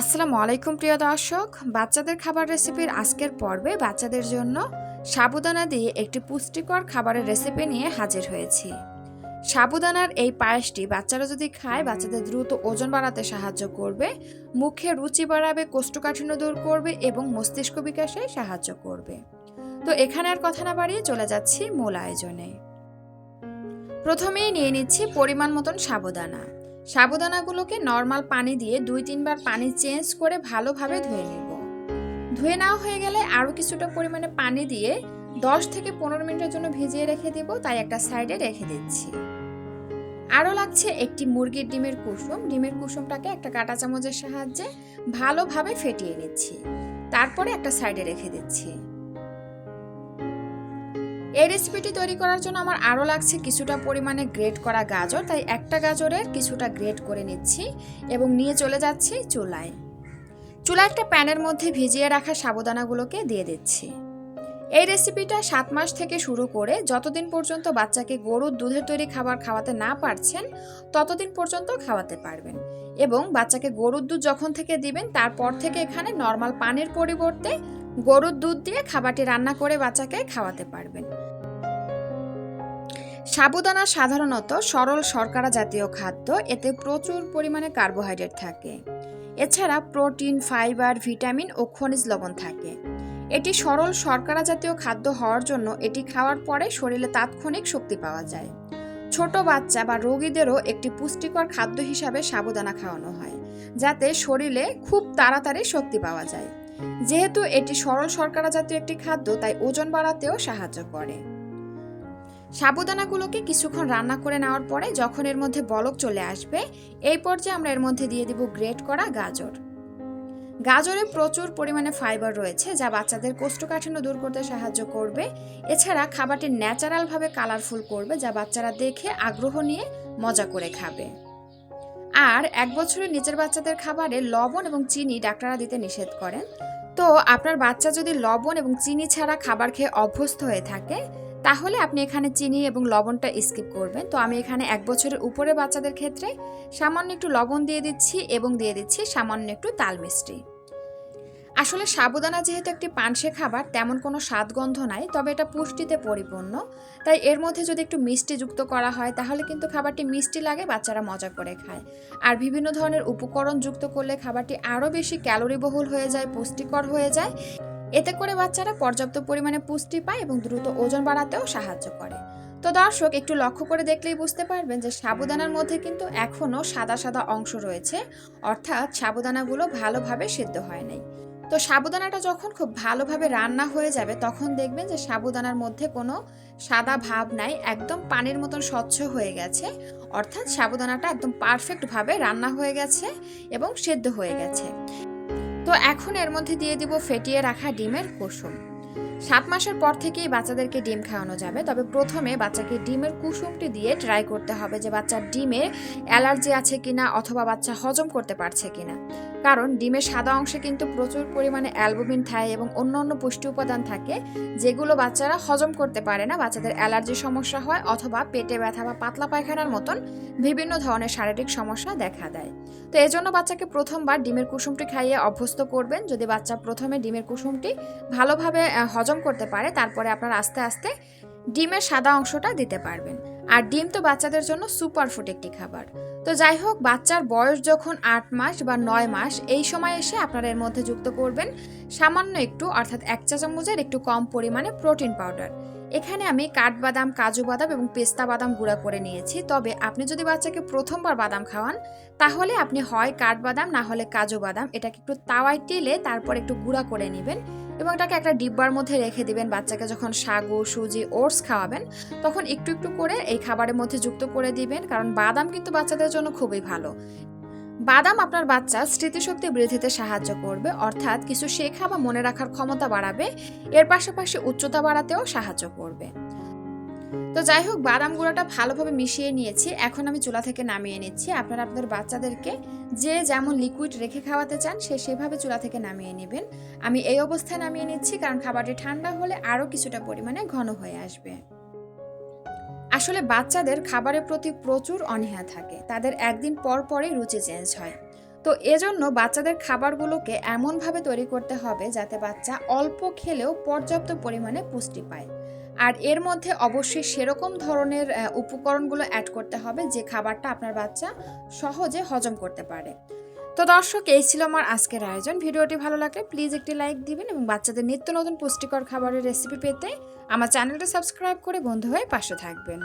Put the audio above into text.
আসসালামু আলাইকুম, প্রিয় দর্শক। বাচ্চাদের খাবার রেসিপির আজকের পর্বে বাচ্চাদের জন্য সাবুদানা দিয়ে একটি পুষ্টিকর খাবারের রেসিপি নিয়ে হাজির হয়েছি। সাবুদানার এই পায়েসটি বাচ্চারা যদি খায়, বাচ্চাদের দ্রুত ওজন বাড়াতে সাহায্য করবে, মুখে রুচি বাড়াবে, কোষ্ঠকাঠিন্য দূর করবে এবং মস্তিষ্ক বিকাশে সাহায্য করবে। তো এখানে আর কথা না বাড়িয়ে চলে যাচ্ছি মূল আয়োজনে। প্রথমেই নিয়ে নিচ্ছি পরিমাণ মতন সাবুদানা। সাবুদানাগুলোকে নর্মাল পানি দিয়ে দুই তিনবার পানি চেঞ্জ করে ভালোভাবে ধুয়ে নেব। ধুয়ে নেওয়া হয়ে গেলে আরও কিছুটা পরিমাণে পানি দিয়ে দশ থেকে পনেরো মিনিটের জন্য ভিজিয়ে রেখে দিব, তাই একটা সাইডে রেখে দিচ্ছি। আরও লাগছে একটি মুরগির ডিমের কুসুম। ডিমের কুসুমটাকে একটা কাঁটা চামচের সাহায্যে ভালোভাবে ফেটিয়ে নিচ্ছি। তারপরে একটা সাইডে রেখে দিচ্ছি। এই রেসিপিটি তৈরি করার জন্য আমার আরও লাগছে কিছুটা পরিমাণে গ্রেট করা গাজর। তাই একটা গাজরের কিছুটা গ্রেট করে নিচ্ছি এবং নিয়ে চলে যাচ্ছি চুলায়। চুলা একটা প্যানের মধ্যে ভিজিয়ে রাখা সাবুদানাগুলোকে দিয়ে দিচ্ছি। এই রেসিপিটা সাত মাস থেকে শুরু করে যতদিন পর্যন্ত বাচ্চাকে গরুর দুধের তৈরি খাবার খাওয়াতে না পারছেন, ততদিন পর্যন্ত খাওয়াতে পারবেন এবং বাচ্চাকে গরুর দুধ যখন থেকে দিবেন, তারপর থেকে এখানে নর্মাল পানির পরিবর্তে গরুর দুধ দিয়ে খাবারটি রান্না করে বাচ্চাকে খাওয়াতে পারবেন। সাবুদানা সাধারণত সরল শর্করা জাতীয় খাদ্য, এতে প্রচুর পরিমাণে কার্বোহাইড্রেট থাকে। এছাড়া প্রোটিন, ফাইবার, ভিটামিন ও খনিজ লবণ থাকে। এটি সরল শর্করা জাতীয় খাদ্য হওয়ার জন্য এটি খাওয়ার পরে শরীরে তাৎক্ষণিক শক্তি পাওয়া যায়। ছোট বাচ্চা বা রোগীদেরও একটি পুষ্টিকর খাদ্য হিসাবে সাবুদানা খাওয়ানো হয়, যাতে শরীরে খুব তাড়াতাড়ি শক্তি পাওয়া যায়। যেহেতু এটি সরল শর্করা জাতীয় একটি খাদ্য, তাই ওজন বাড়াতেও সাহায্য করে। সাবুদানাগুলোকে কিছুক্ষণ রান্না করে নেওয়ার পরে যখন এর মধ্যে বলক চলে আসবে, এই পর্যায়ে আমরা এর মধ্যে দিয়ে দিব গ্রেট করা গাজর। গাজরে প্রচুর পরিমাণে ফাইবার রয়েছে, যা বাচ্চাদের কোষ্ঠকাঠিন্য দূর করতে সাহায্য করবে। এছাড়া খাবারটি ন্যাচারালভাবে কালারফুল করবে, যা বাচ্চারা দেখে, আগ্রহ নিয়ে মজা করে খাবে। আর এক বছরের নিজের বাচ্চাদের খাবারে লবণ এবং চিনি ডাক্তাররা দিতে নিষেধ করেন। তো আপনার বাচ্চা যদি লবণ এবং চিনি ছাড়া খাবার খেয়ে অভ্যস্ত হয়ে থাকে, তাহলে আপনি এখানে চিনি এবং লবণটা স্কিপ করবেন। তো আমি এখানে এক বছরের উপরে বাচ্চাদের ক্ষেত্রে সামান্য একটু লবণ দিয়ে দিচ্ছি এবং দিয়ে দিচ্ছি সামান্য একটু তাল মিষ্টি। আসলে সাবুদানা যেহেতু একটি পানসে খাবার, তেমন কোনো স্বাদগন্ধ নাই, তবে এটা পুষ্টিতে পরিপূর্ণ। তাই এর মধ্যে যদি একটু মিষ্টি যুক্ত করা হয়, তাহলে কিন্তু খাবারটি মিষ্টি লাগে, বাচ্চারা মজা করে খায়। আর বিভিন্ন ধরনের উপকরণ যুক্ত করলে খাবারটি আরও বেশি ক্যালোরিবহুল হয়ে যায়, পুষ্টিকর হয়ে যায়। এতে করে বাচ্চারা পর্যাপ্ত পরিমাণে পুষ্টি পায় এবং দ্রুত ওজন বাড়াতেও সাহায্য করে। তো দর্শক, একটু লক্ষ্য করে দেখলেই বুঝতে পারবেন যে সাবুদানার মধ্যে কিন্তু এখনও সাদা সাদা অংশ রয়েছে। অর্থাৎ সাবুদানাগুলো ভালোভাবে সেদ্ধ হয় নাই। তো সাবুদানাটা যখন খুব ভালোভাবে রান্না হয়ে যাবে, তখন দেখবেন যে সাবুদানার মধ্যে কোনো সাদা ভাব নাই, একদম পানির মতন স্বচ্ছ হয়ে গেছে। অর্থাৎ সাবুদানাটা একদম পারফেক্টভাবে রান্না হয়ে গেছে এবং সেদ্ধ হয়ে গেছে। তো এখন এর মধ্যে দিয়ে দিব ফেটিয়ে রাখা ডিমের কুসুম। সাত মাসের পর থেকেই বাচ্চাদেরকে ডিম খাওয়ানো যাবে। তবে প্রথমে বাচ্চাকে ডিমের কুসুমটি দিয়ে ট্রাই করতে হবে যে বাচ্চার ডিমে অ্যালার্জি আছে কিনা অথবা বাচ্চা হজম করতে পারছে কিনা। কারণ ডিমের সাদা অংশে কিন্তু প্রচুর পরিমাণে অ্যালবুমিন থাকে এবং অন্য অন্য পুষ্টি উপাদান থাকে যেগুলো বাচ্চারা হজম করতে পারে না। বাচ্চাদের অ্যালার্জির সমস্যা হয় অথবা পেটে ব্যথা বা পাতলা পায়খানার মতন বিভিন্ন ধরনের শারীরিক সমস্যা দেখা দেয়। তো এই জন্য বাচ্চাকে প্রথমবার ডিমের কুসুমটি খাইয়ে অভ্যস্ত করবেন। যদি বাচ্চা প্রথমে ডিমের কুসুমটি ভালোভাবে আহ, হজম করতে পারে, তারপরে আপনার আস্তে আস্তে ডিমের সাদা অংশটা দিতে পারবেন। আর ডিম তো বাচ্চাদের জন্য সুপার ফুড একটি খাবার। তো যাই হোক, বাচ্চার বয়স যখন আট মাস বা নয় মাস, এই সময় এসে আপনারা এর মধ্যে যুক্ত করবেন সামান্য একটু, অর্থাৎ এক চা চামচের একটু কম পরিমাণে প্রোটিন পাউডার। এখানে আমি কাঠবাদাম, কাজু বাদাম এবং পেস্তা বাদাম গুঁড়া করে নিয়েছি। তবে আপনি যদি বাচ্চাকে প্রথমবার বাদাম খাওয়ান, তাহলে আপনি হয় কাঠবাদাম, না হলে কাজু বাদাম। এটাকে একটু তাওয়ায় টেলে তারপর একটু গুঁড়া করে নেবেন। এবং এটাকে একটা ডিব্বার মধ্যে রেখে দিবেন। বাচ্চাকে যখন সাগু, সুজি, ওটস খাওয়াবেন, তখন একটু একটু করে এই খাবারের মধ্যে যুক্ত করে দিবেন, কারণ বাদাম কিন্তু বাচ্চাদের জন্য খুবই ভালো। বাদাম আপনার বাচ্চা স্মৃতিশক্তি বৃদ্ধিতে সাহায্য করবে, অর্থাৎ কিছু শেখা বা মনে রাখার ক্ষমতা বাড়াবে, এর পাশাপাশি উচ্চতা বাড়াতেও সাহায্য করবে। তো যাই হোক, বাদাম গুঁড়োটা ভালোভাবে মিশিয়ে নিয়েছি। এখন আমি চুলা থেকে নামিয়ে নিচ্ছি। আপনারা আপনাদের বাচ্চাদেরকে যে যেমন লিকুইড রেখে খাওয়াতে চান, সে সেভাবে চুলা থেকে নামিয়ে নেবেন। আমি এই অবস্থায় নামিয়ে নিচ্ছি, কারণ খাবারটি ঠান্ডা হলে আরও কিছুটা পরিমাণে ঘন হয়ে আসবে। আসলে বাচ্চাদের খাবারের প্রতি প্রচুর অনীহা থাকে। তাদের একদিন পর পরই রুচি চেঞ্জ হয়। তো এজন্য বাচ্চাদের খাবারগুলোকে এমনভাবে তৈরি করতে হবে যাতে বাচ্চা অল্প খেলেও পর্যাপ্ত পরিমাণে পুষ্টি পায়। আর এর মধ্যে অবশ্যই সেরকম ধরনের উপকরণগুলো অ্যাড করতে হবে যে খাবারটা আপনার বাচ্চা সহজে হজম করতে পারে। তো দর্শক, এই ছিল আমার আজকের আয়োজন। ভিডিওটি ভালো লাগলে প্লিজ একটি লাইক দিবেন এবং বাচ্চাদের নিত্য নতুন পুষ্টিকর খাবারের রেসিপি পেতে আমার চ্যানেলটা সাবস্ক্রাইব করে বন্ধু হয়ে পাশে থাকবেন।